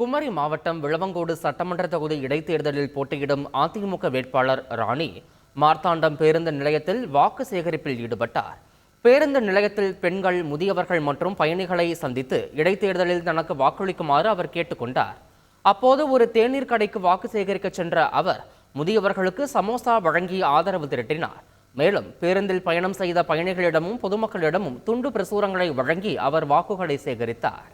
குமரி மாவட்டம் விளவங்கோடு சட்டமன்ற தொகுதி இடைத்தேர்தலில் போட்டியிடும் அதிமுக வேட்பாளர் ராணி மார்த்தாண்டம் பேருந்து நிலையத்தில் வாக்கு சேகரிப்பில் ஈடுபட்டார். பேருந்து நிலையத்தில் பெண்கள் முதியவர்கள் மற்றும் பயணிகளை சந்தித்து இடைத்தேர்தலில் தனக்கு வாக்களிக்குமாறு அவர் கேட்டுக்கொண்டார் அப்போது ஒரு தேநீர் கடைக்கு வாக்கு சேகரிக்க சென்ற அவர் முதியவர்களுக்கு சமோசா வழங்கி ஆதரவு திரட்டினார். மேலும் பேருந்தில் பயணம் செய்த பயணிகளிடமும் பொதுமக்களிடமும் துண்டு பிரசுரங்களை வழங்கி அவர் வாக்குகளை சேகரித்தார்.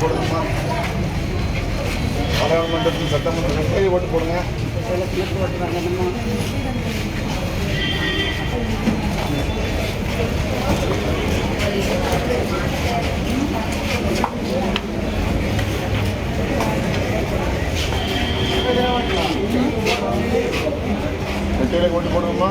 ஓட்டு போடுங்கம்மா பாராளுமன்றத்தில் சட்டமன்றத்தில் ஏழை ஓட்டு போடுங்க. ஏழை ஓட்டு போடுங்கம்மா